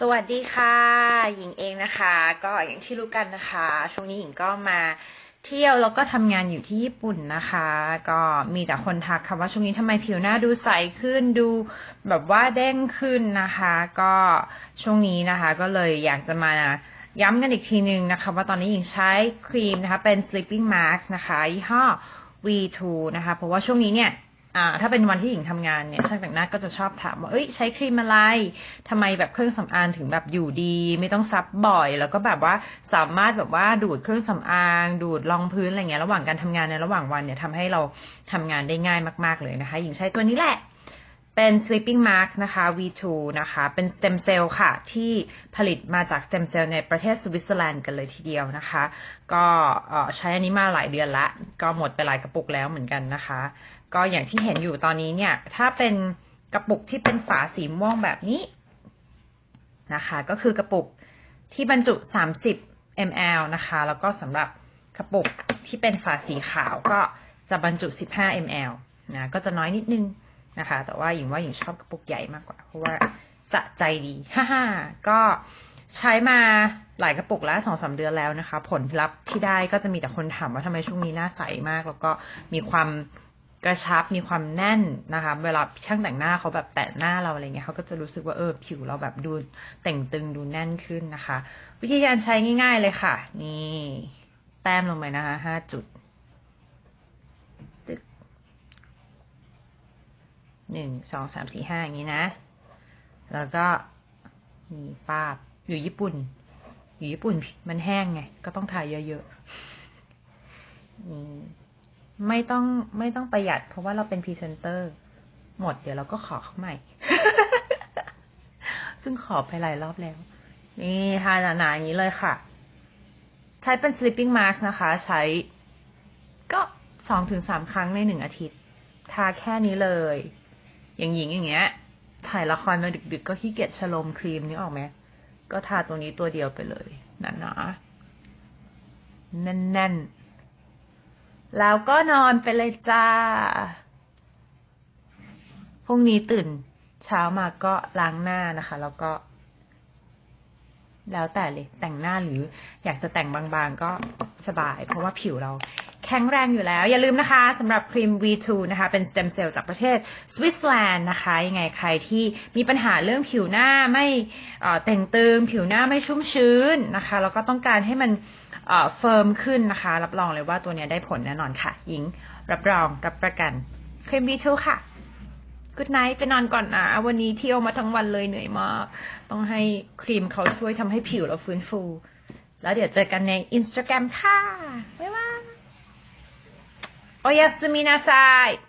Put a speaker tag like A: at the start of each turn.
A: สวัสดีค่ะ หญิงเองนะคะ ก็อย่างที่รู้กันนะคะ ช่วงนี้หญิงก็มาเที่ยวแล้วก็ทำงานอยู่ที่ญี่ปุ่นนะคะ ก็มีแต่คนทักค่ะว่าช่วงนี้ทำไมผิวหน้าดูใสขึ้นดูแบบว่าเด้งขึ้นนะคะ ก็ช่วงนี้นะคะ ก็เลยอยากจะมาย้ำกันอีกทีนึงนะคะ ว่าตอนนี้หญิงใช้ครีมนะคะเป็น sleeping mask นะคะยี่ห้อ V2 นะคะ เพราะว่าช่วงนี้เนี่ย อ่าถ้าเป็นวันที่หญิงทำงานเนี่ยช่างแต่งหน้าก็จะชอบถามว่าเอ้ยใช้ครีมอะไรทำไมแบบเครื่องสำอางถึงแบบอยู่ดี ไม่ต้องซับบ่อย แล้วก็แบบว่าสามารถแบบว่าดูดเครื่องสำอาง ดูดรองพื้นอะไรเงี้ยระหว่างการทำงานในระหว่างวันเนี่ยทำให้เราทำงานได้ง่ายมาก ๆเลยนะคะ หญิงใช้ตัวนี้แหละ เป็น sleeping mask นะคะ V2 นะคะ เป็น stem cell ค่ะ ที่ผลิตมาจาก stem cell ในประเทศสวิตเซอร์แลนด์กันเลยทีเดียวนะคะ ก็ใช้อันนี้มาหลายเดือนละ ก็หมดไปหลายกระปุกแล้วเหมือนกันนะคะ ก็อย่างที่เห็นอยู่ตอนนี้เนี่ย ถ้าเป็นกระปุกที่เป็นฝาสีม่วงแบบนี้นะคะ ก็คือกระปุกที่บรรจุ 30 ml นะคะ แล้วก็สำหรับกระปุกที่เป็นฝาสีขาวก็จะบรรจุ 15 ml นะ ก็จะน้อยนิดนึง นะคะ แต่ว่าหญิงว่าหญิงชอบกระปุกใหญ่มากกว่า เพราะว่าสะใจดีฮ่าฮ่าก็ใช้มาหลายกระปุกแล้วสองสาเดือนแล้วนะคะ ผลลัพธ์ที่ได้ก็จะมีแต่คนถามว่าทำไมช่วงนี้หน้าใสมาก แล้วก็มีความกระชับมีความแน่นนะคะ เวลาช่างแต่งหน้าเขาแบบแตะหน้าเราอะไรเงี้ยเขาก็จะรู้สึกว่าเออผิวเราแบบดูแต่งตึงดูแน่นขึ้นนะคะ วิธีการใช้ง่าย ๆเลยค่ะ นี่แต้มลงไปนะคะห้าจุด หนึ่งสองสามสี่ห้าอย่างนี้นะ แล้วก็นี่ปาบอยู่ญี่ปุ่น อยู่ญี่ปุ่นมันแห้งไง ก็ต้องทาเยอะๆนี่ไม่ต้องไม่ต้องประหยัด เพราะว่าเราเป็นพรีเซนเตอร์ หมดเดี๋ยวเราก็ขอเขาใหม่ ซึ่งขอไปหลายรอบแล้ว นี่ทาหนาๆอย่างนี้เลยค่ะ ใช้เป็น sleeping mask นะคะ ใช้ก็สองถึงสามครั้งในหนึ่งอาทิตย์ ทาแค่นี้เลย อย่างหญิงอย่างเงี้ย ถ่ายละครมาดึกๆ ก็ขี้เกียจฉลมครีมนี่ออกไหมก็ทาตัวนี้ตัวเดียวไปเลยหนาๆแน่นๆ แล้วก็นอนไปเลยจ้า พรุ่งนี้ตื่นเช้ามาก็ล้างหน้านะคะ แล้วก็ แล้วแต่เลยแต่งหน้าหรืออยากจะแต่งบางๆก็สบาย เพราะว่าผิวเรา แข็งแรงอยู่แล้ว อย่าลืมนะคะสำหรับครีม V2 นะคะ เป็นสเต็มเซลล์จากประเทศสวิตเซอร์แลนด์นะคะ ยังไงใครที่มีปัญหาเรื่องผิวหน้าไม่เอ่อแต่งตึง ผิวหน้าไม่ชุ่มชื้นนะคะ แล้วก็ต้องการให้มันเฟิร์มขึ้นนะคะ รับรองเลยว่าตัวนี้ได้ผลแน่นอนค่ะ หญิงรับรองรับประกันครีม V2 ค่ะกูดไนท์ไปนอนก่อนนะวันนี้เที่ยวมาทั้งวันเลยเหนื่อยมาก ต้องให้ครีมเขาช่วยทำให้ผิวเราฟื้นฟู แล้วเดี๋ยวเจอกันในอินสตาแกรมค่ะ บ๊ายบายโ